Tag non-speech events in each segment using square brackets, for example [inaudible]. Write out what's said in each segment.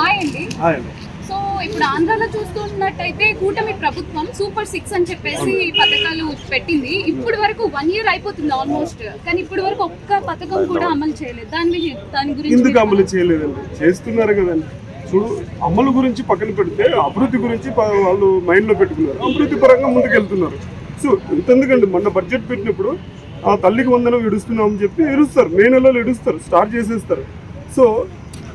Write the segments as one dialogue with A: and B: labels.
A: Hi అండి. So ఇప్పుడు ఆంధ్రాలో చూస్తున్నట్టయితే కూటమి ప్రభుత్వం సూపర్ సిక్స్ అని చెప్పేసి పథకాలు పెట్టింది. ఇప్పటి వరకు వన్ ఇయర్ అయిపోతుంది ఆల్మోస్ట్ కానీ ఇప్పటి వరకు ఒక్క పథకం కూడా అమలు చేయలేదు. దాని గురించి దాని గురించి
B: ఎందుకు అమలు చేయలేదండి? చేస్తున్నారు కదండి. చూడు అమలు గురించి పక్కన పెడితే అభివృద్ధి గురించి వాళ్ళు మైండ్లో పెట్టుకున్నారు. అభివృద్ధి పరంగా ముందుకు వెళ్తున్నారు సో ఎంతెందుకండి మొన్న బడ్జెట్ పెట్టినప్పుడు ఆ తల్లికి వందనం అని చెప్పి ఇడుస్తారు మే నెలలో ఇడుస్తారు. స్టార్ట్ చేసేస్తారు. సో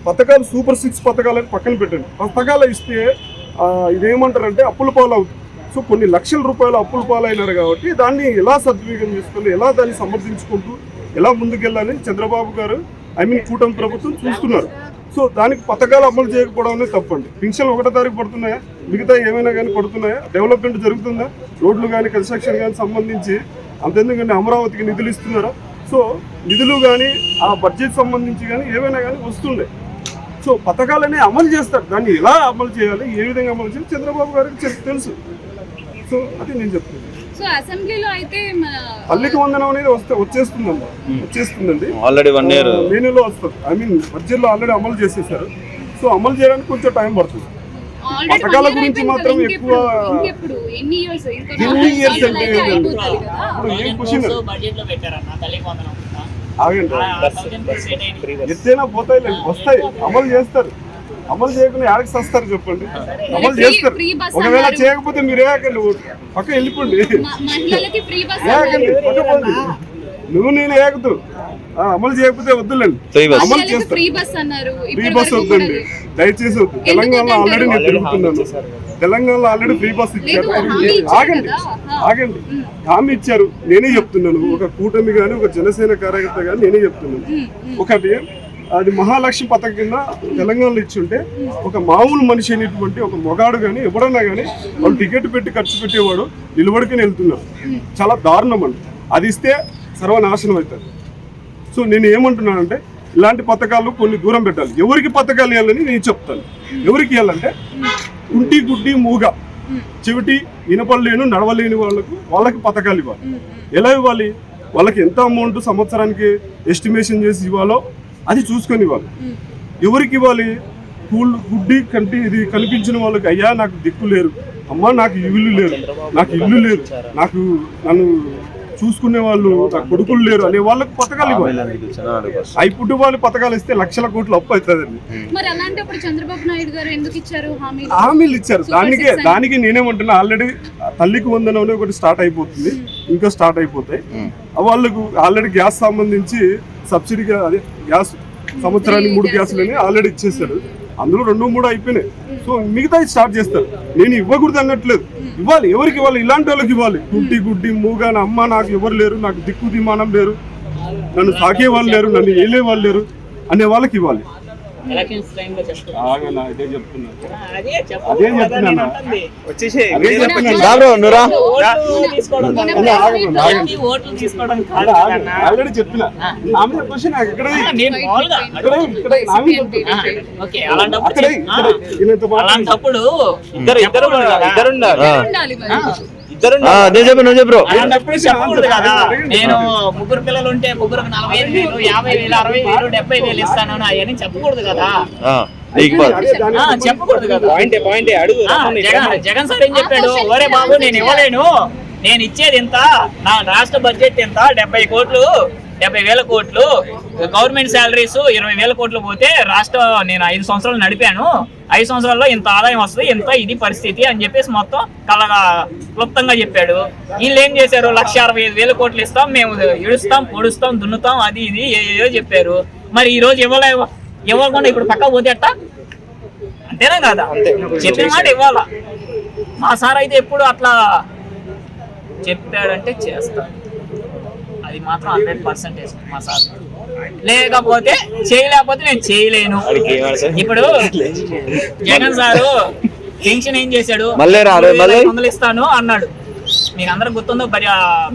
B: పథకాలు సూపర్ సిక్స్ పథకాలను పక్కన పెట్టండి. పథకాలు ఇస్తే ఇదేమంటారంటే అప్పుల పాలు అవుతుంది సో కొన్ని లక్షల రూపాయలు అప్పుల పాలైనారు కాబట్టి దాన్ని ఎలా సద్వినియోగం చేసుకొని ఎలా దాన్ని సమర్థించుకుంటూ ఎలా ముందుకెళ్ళాలని చంద్రబాబు గారు ఐ మీన్ కూటమి ప్రభుత్వం చూస్తున్నారు. సో దానికి పథకాలు అమలు చేయకపోవడం అనేది తప్పండి. పింఛన్లు ఒకటో తారీఖు పడుతున్నాయా? మిగతా ఏమైనా కానీ పడుతున్నాయా? డెవలప్మెంట్ జరుగుతుందా? రోడ్లు కానీ కన్స్ట్రక్షన్ కానీ సంబంధించి అంతెందుకంటే అమరావతికి నిధులు ఇస్తున్నారా? సో నిధులు కానీ ఆ బడ్జెట్ సంబంధించి కానీ ఏమైనా కానీ వస్తుండే. సో పథకాలనే అమలు చేస్తారు. దాన్ని ఎలా అమలు చేయాలి? ఏ విధంగా అమలు చేయాలి? చంద్రబాబు గారికి చెప్ తెలుసు. సో అది నేను చెప్తున్నాను.
A: సో అసెంబ్లీలో అయితే మన
B: తల్లికి వందనం అనేది వస్తే వచ్చేస్తుందండి. వచ్చేస్తుందండి.
C: ఆల్రెడీ వన్ ఇయర్
B: మేనులో వస్తుంది ఐ మీన్ బడ్జెట్లో ఆల్రెడీ అమలు చేసేసారు. సో అమలు చేయడానికి కొంచెం టైం పడుతుంది. పథకాల గురించి మాత్రం ఎక్కువ-
A: ఎన్ని ఇయర్స్
B: అంటే ఇప్పుడు ఏం క్వశ్చన్ ఎత్తైనా పోతాయి వస్తాయి. అమలు చేస్తారు. అమలు చేయకుండా యాడకి సస్తారు చెప్పండి? అమలు చేస్తారు. ఒకవేళ. చేయకపోతే మీరు ఏకండి పక్క వెళ్ళిపోండి. ఏకండి నువ్వు నేను ఏకదు. ఆ, అమలు చేయకపోతే వద్దులేండి. అమలు చేస్తారు.
A: ఫ్రీ బస్
B: వద్దండి. దయచేసి వద్దు. తెలంగాణలో ఆల్రెడీ నేను తిరుగుతున్నాను. తెలంగాణలో ఆల్రెడీ ఫ్రీ బస్ ఇచ్చారు. ఆగండి. ఆగండి హామీ ఇచ్చారు నేనే చెప్తున్నాను. ఒక కూటమి కానీ ఒక జనసేన కార్యకర్త కానీ నేనే చెప్తున్నాను. ఒకటి అది మహాలక్ష్మి పథకం కింద తెలంగాణలో ఇచ్చుంటే ఒక మామూలు మనిషి అయినటువంటి ఒక మొగాడు కానీ ఎవడన్నా కానీ వాళ్ళు టికెట్ పెట్టి ఖర్చు పెట్టేవాడు నిలబడుకుని వెళ్తున్నారు. చాలా దారుణం అండి. అది ఇస్తే సర్వనాశనం అవుతుంది సో నేను ఏమంటున్నానంటే ఇలాంటి పథకాలు కొన్ని దూరం పెట్టాలి. ఎవరికి పథకాలు ఇవ్వాలని నేను చెప్తాను. ఎవరికి ఇవ్వాలంటే కుంటి గుడ్డి మూగ చెవిటి వినపడలేను నడవలేని వాళ్ళకు వాళ్ళకి పథకాలు ఇవ్వాలి. ఎలా ఇవ్వాలి? వాళ్ళకి ఎంత అమౌంట్ సంవత్సరానికి ఎస్టిమేషన్ చేసి ఇవ్వాలో అది చూసుకొని ఇవ్వాలి. ఎవరికి ఇవ్వాలి? కూళ్ళు గుడ్డి కంటి ఇది కనిపించిన వాళ్ళకి అయ్యా నాకు దిక్కు లేరు అమ్మా నాకు ఇల్లు లేరు నాకు ఇల్లు లేరు నాకు నన్ను చూసుకునే వాళ్ళు కొడుకులు లేరు అనే వాళ్ళకి పథకాలు ఇవ్వాలి. అవి పుట్టి వాళ్ళు పథకాలు ఇస్తే లక్షల కోట్లు అప్పు అవుతుందండి.
A: మరి అలాంటప్పుడు చంద్రబాబు నాయుడు గారు ఎందుకు ఇచ్చారు హామీ
B: హామీలు ఇచ్చారు. దానికే
A: అని.
B: దానికి నేనేమంటున్నా ఆల్రెడీ తల్లికి వందనం అని ఒకటి స్టార్ట్ అయిపోతుంది ఇంకా స్టార్ట్ అయిపోతాయి. వాళ్ళకు ఆల్రెడీ గ్యాస్ సంబంధించి సబ్సిడీగా అదే గ్యాస్ సంవత్సరానికి మూడు గ్యాసులని ఆల్రెడీ ఇచ్చేసాడు అందులో రెండు మూడు అయిపోయినాయి. సో మిగతా స్టార్ట్ చేస్తారు. నేను ఇవ్వకూడదు అన్నట్లేదు. ఇవ్వాలి ఎవరికి ఇవ్వాలి? ఇలాంటి వాళ్ళకి ఇవ్వాలి. గుడ్డి గుడ్డి మూగాన అమ్మ నాకు ఎవరు లేరు నాకు దిక్కు దిమానం లేరు. నన్ను సాకే వాళ్ళు లేరు నన్ను ఏలే వాళ్ళు లేరు అనే వాళ్ళకి ఇవ్వాలి.
D: ఎలక్షన్స్ టైం లో చెప్తున్నా.
B: చెప్తున్నా
D: అదే చెప్పు.
B: అదే
D: కదా
B: చెప్తున్నాను.
D: నేను అంటుంది.
B: అదే చెప్తున్నాను
C: రాబ్రో నువ్రా
D: ఓట్లు తీసుకోవడం కాదు.
B: ఆల్రెడీ చెప్పిన.
D: ఓకే అలాంటప్పుడు
E: ఇద్దరు ఇద్దరు. ఇద్దరు
A: ఉండాలి.
C: నేను చెప్పు నువ్వు
D: నేను ముగ్గురు పిల్లలు ఉంటే ముగ్గురికి నలభై ఐదు వేలు యాభై వేలు అరవై వేలు డెబ్బై వేలు ఇస్తాను అవన్నీ చెప్పకూడదు కదా. చెప్పకూడదు కదా.
E: పాయింటే పాయింటే అడుగు
D: ఆ, జగన్ జగన్ సార్ ఏం చెప్పాడు? ఒరే బాబు నేను ఇవ్వలేను. నేను ఇచ్చేది ఎంత? నా రాష్ట్ర బడ్జెట్ ఎంత? డెబ్బై కోట్లు. డెబ్బై వేల కోట్లు గవర్నమెంట్ శాలరీస్ ఇరవై వేల కోట్లు పోతే రాష్ట్ర నేను ఐదు సంవత్సరాలు నడిపాను. ఐదు సంవత్సరాల్లో ఇంత ఆదాయం వస్తుంది ఇంత ఇది పరిస్థితి అని చెప్పేసి మొత్తం కలగా క్లుప్తంగా చెప్పాడు. వీళ్ళు ఏం చేశారు? లక్ష అరవై ఐదు వేల కోట్లు ఇస్తాం మేము ఇడుస్తాం పొడుస్తాం దున్నుతాం అది ఇది ఏదో చెప్పారు. మరి ఈ రోజు ఇవ్వలే ఇవ్వకుండా ఇప్పుడు పక్క పోతే అట్ట అంతేనా కదా? చెప్పిన మాట ఇవ్వాలా? మా సార్ అయితే ఎప్పుడు అట్లా చెప్పాడంటే చేస్తాడు. అది మాత్రం హండ్రెడ్ పర్సెంటేజ్ మా సార్. లేకపోతే చేయలేకపోతే నేను చేయలేను. ఇప్పుడు జగన్ సారు పెన్షన్ ఏం చేశాడు? వందలు ఇస్తాను అన్నాడు. మీకు అందరికి గుర్తుందో మరి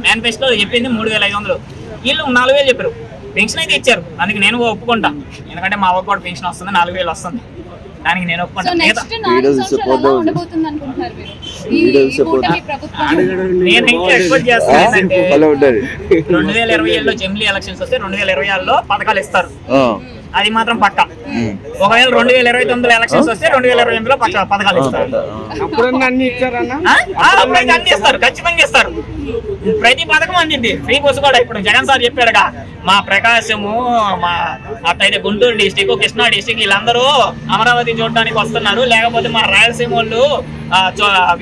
D: మేనిఫెస్టో చెప్పింది మూడు వేల ఐదు వందలు. వీళ్ళు నాలుగు వేలు చెప్పారు. పెన్షన్ అయితే ఇచ్చారు. దానికి నేను కూడా ఒప్పుకుంటా. ఎందుకంటే మా అవ్వ కూడా పెన్షన్ వస్తుంది నాలుగు వేలు వస్తుంది. దానికి నేను నేనైతే రెండు వేల ఇరవై ఏడులో జమిలీ ఎలక్షన్స్ వస్తే రెండు వేల ఇరవై ఆరులో పథకాలు ఇస్తారు.
C: ఆ,
D: అది మాత్రం పక్క. ఒకవేళ రెండు వేల ఇరవై తొమ్మిదిలో ఎలక్షన్స్ వస్తే రెండు వేల ఇరవై ఎనిమిదిలో పక్క పథకాలు ఇస్తారు.
F: అన్ని
D: అప్పుడైతే ఇస్తారు ఖచ్చితంగా ఇస్తారు. ప్రతి పథకం అందింది. ఫ్రీ బస్సు కూడా ఇప్పుడు జగన్ సార్ చెప్పాడుగా మా ప్రకాశము మా అట్టయితే గుంటూరు డిస్టిక్ కృష్ణా డిస్టిక్ వీళ్ళందరూ అమరావతి చూడడానికి వస్తున్నారు. లేకపోతే మా రాయలసీమ వాళ్ళు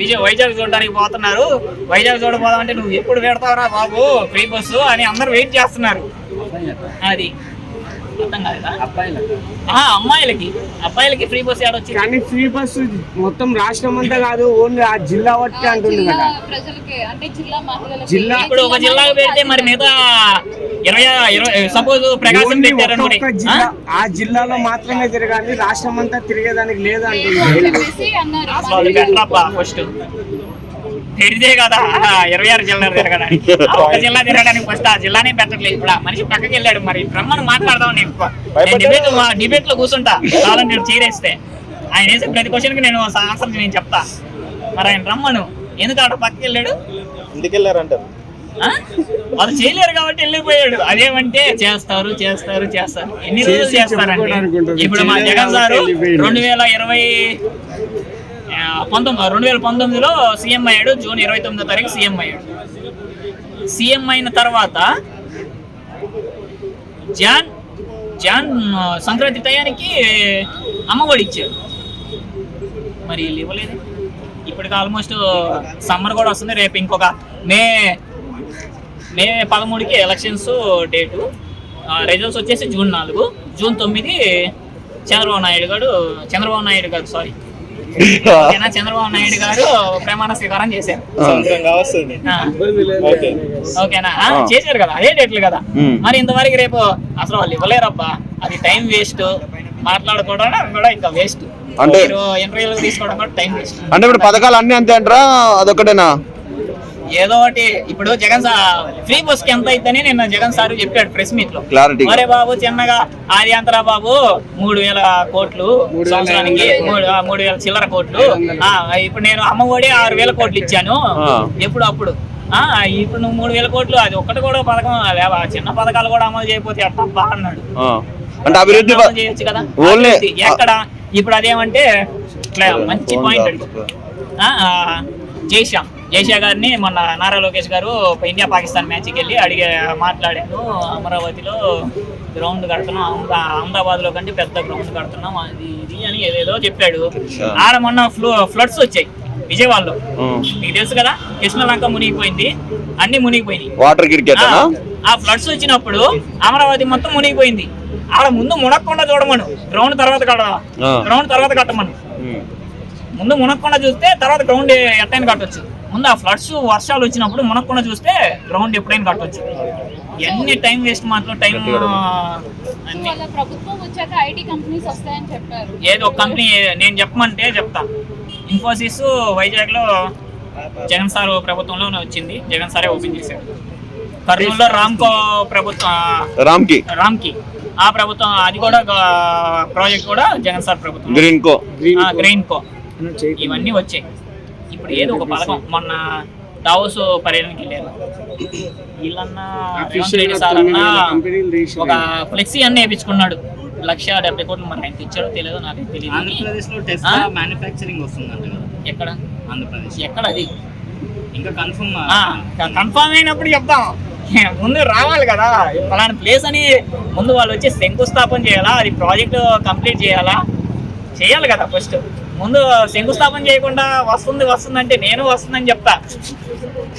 D: విజయ్ వైజాగ్ చూడడానికి పోతున్నారు. వైజాగ్ చూడబోదామంటే నువ్వు ఎప్పుడు పెడతావురా బాబు ఫ్రీ బస్సు అని అందరూ వెయిట్ చేస్తున్నారు. అది. అర్థం కాలేదా? ఆ, అమ్మాయిలకి. అబ్బాయిలకి ఫ్రీ బస్సు ఏడొచ్చింది
F: కానీ ఫ్రీ బస్సు మొత్తం రాష్ట్రం అంతా కాదు ఓన్లీ ఆ జిల్లా వట్టి అంటుంది
A: జిల్లా
F: కదా.
A: ప్రజలకి అంటే జిల్లా
F: జిల్లా-
D: ఇప్పుడు ఒక జిల్లాకు పెడితే మరి మిగతా ఇరవై ఇరవై సపోజ్ ప్రకాశం
F: జిల్లా ఆ? జిల్లాలో మాత్రమే తిరగాలి రాష్ట్రం అంతా తిరిగేదానికి లేదు
D: పెట్టరబ్బా ఫస్ట్ తెరిదే కదా. ఇరవై ఆరు జిల్లా తిరగడానికి. [laughs] ఒక జిల్లా తిరగడానికి ఫస్ట్ ఆ జిల్లానే పెట్టట్లేదు ఇప్పుడు. మనిషి పక్కకి వెళ్ళాడు మరి. బ్రహ్మను మాట్లాడదాం నేను. డిబేట్ డిబేట్లో కూర్చుంటా. కావాలని నేను చీరేస్తే. ఆయన వేసే ప్రతి క్వశ్చన్కి నేను ఆన్సర్ నేను చెప్తా. మరి ఆయన రమ్మను. ఎందుకు అక్కడ పక్కకి వెళ్ళాడు?
E: ఇంటికి వెళ్ళారంటారు
D: ఆ? వాళ్ళు చేయలేరు కాబట్టి వెళ్ళిపోయాడు. అదేమంటే చేస్తారు చేస్తారు చేస్తారు. ఎన్ని రోజులు
F: చేసి
D: చేస్తారండి. ఇప్పుడు మా జగన్ సారు. రెండు వేల ఇరవై పంతొమ్మిది రెండు వేల పంతొమ్మిదిలో సీఎం అయ్యాడు జూన్ ఇరవై తొమ్మిదో తారీఖు సీఎం అయ్యాడు. సీఎం అయిన తర్వాత జాన్ జాన్ సంక్రాంతి టయానికి అమ్మఒడి ఇచ్చాడు మరి ఇవ్వలేదు. ఇప్పటికి ఆల్మోస్ట్ సమ్మర్ కూడా వస్తుంది. రేపు ఇంకొక మే మే పదమూడుకి ఎలక్షన్స్ డేటు. రిజల్ట్స్ వచ్చేసి జూన్ నాలుగు. జూన్ తొమ్మిది చంద్రబాబు నాయుడు గారు చంద్రబాబు నాయుడు గారు సారీ [laughs] చంద్రబాబు నాయుడు గారు ప్రమాణ స్వీకారం చేశారు. ఓకేనా? చేశారు కదా అదే డేట్లు కదా. మరి ఇంతవరకు రేపు అసలు వాళ్ళు ఇవ్వలేరబ్బా. అది టైం వేస్ట్. మాట్లాడుకోవడం కూడా ఇంకా వేస్ట్.
C: అంటే-
D: ఇంటర్వ్యూలు తీసుకోవడం కూడా టైం వేస్ట్.
C: అంటే ఇప్పుడు పథకాలు అన్ని అంతే అంటారా? అదొకటేనా
D: ఏదో ఒకటి ఇప్పుడు జగన్ సార్ ఫ్రీ బస్కి ఎంత అయితేనే నిన్న జగన్ సార్ చెప్పాడు ప్రెస్
C: మీట్లో.
D: అరే బాబు చిన్నగా ఆది అంతరా బాబు మూడు వేల కోట్లు సంవత్సరానికి మూడు వేల చిల్లర కోట్లు. ఆ, ఇప్పుడు నేను అమ్మ ఒడి ఆరు వేల కోట్లు ఇచ్చాను. ఎప్పుడు అప్పుడు. ఆ ఇప్పుడు నువ్వు మూడు వేల కోట్లు అది ఒక్కటి కూడా పథకం లేవా చిన్న పథకాలు కూడా అమలు చేయకపోతే ఎట్టబ్బా అన్నాడు.
C: అంటే అభివృద్ధి
D: చేయొచ్చు కదా. ఎక్కడ? ఇప్పుడు అదేమంటే మంచి పాయింట్ ఆ, ఆ, జైషా గారిని మొన్న నారా లోకేష్ గారు ఇండియా పాకిస్తాన్ మ్యాచ్కి వెళ్ళి అడిగే మాట్లాడాను అమరావతిలో గ్రౌండ్ కడుతున్నాం అహ్మదా అహ్మదాబాద్లో కంటే పెద్ద గ్రౌండ్ కడుతున్నాం అది ఇది అని ఏదేదో చెప్పాడు. ఆడ మొన్న ఫ్లో ఫ్లడ్స్ వచ్చాయి విజయవాడలో. మీకు తెలుసు కదా కృష్ణలంక మునిగిపోయింది అన్ని మునిగిపోయినాయి.
C: వాటర్ క్రికెట్
D: ఆ, ఫ్లడ్స్ వచ్చినప్పుడు అమరావతి మొత్తం మునిగిపోయింది. ఆడ ముందు మునక్కుండా చూడమను గ్రౌండ్ తర్వాత కడదా
C: ఆ.
D: గ్రౌండ్ తర్వాత కట్టమను. ముందు మునక్కుండా చూస్తే తర్వాత గ్రౌండ్ ఎట్టైనా కట్టొచ్చు. ముందు ఆ ఫ్లడ్స్ వర్షాలు వచ్చినప్పుడు మునక్కుండా చూస్తే గ్రౌండ్ ఎప్పుడైనా కట్టొచ్చు. ఎన్ని టైం వేస్ట్ మాత్రం టైం ఏదో ఒక కంపెనీ నేను చెప్పమంటే చెప్తా. ఇన్ఫోసిస్ వైజాగ్లో జగన్ సార్ ప్రభుత్వంలోనే వచ్చింది. జగన్ సారే ఓపెన్ చేశాడు కర్నూలులో రామ్కో ప్రభుత్వం
C: రామ్కి.
D: రామ్కి. ఆ ప్రభుత్వం అది కూడా ప్రాజెక్ట్ కూడా జగన్ సార్ ప్రభుత్వం.
C: గ్రీన్ కో
D: గ్రీన్ కో ఇవన్నీ వచ్చాయి. ఇప్పుడు ఏదో ఒక పథకం. మొన్న డావోస్ పర్యటనకి వెళ్ళారు వీళ్ళన్నా రేవంత్ రెడ్డి సార్ అన్నా ఒక ఫ్లెక్సీ అన్న వేయించుకున్నాడు. లక్ష డెబ్బై కోట్లు మరి ఆయన తెచ్చాడో తెలియదో నాకు తెలియదు.
G: ఆంధ్రప్రదేశ్లో
D: ఆ?
G: టెస్లా మ్యానుఫ్యాక్చరింగ్ వస్తుందంట కదా.
D: ఎక్కడ?
G: ఆంధ్రప్రదేశ్
D: ఎక్కడ అది?
G: ఇంకా కన్ఫర్మ్
D: కన్ఫర్మ్ అయినప్పుడు చెప్తాం ముందు రావాలి కదా. ఫలానా ప్లేస్ అని ముందు వాళ్ళు వచ్చి శంకుస్థాపన చేయాలా? అది ప్రాజెక్ట్ కంప్లీట్ చేయాలా? చేయాలి కదా ఫస్ట్ ముందు శంకుస్థాపన చేయకుండా వస్తుంది వస్తుంది అంటే నేను వస్తుందని చెప్తా.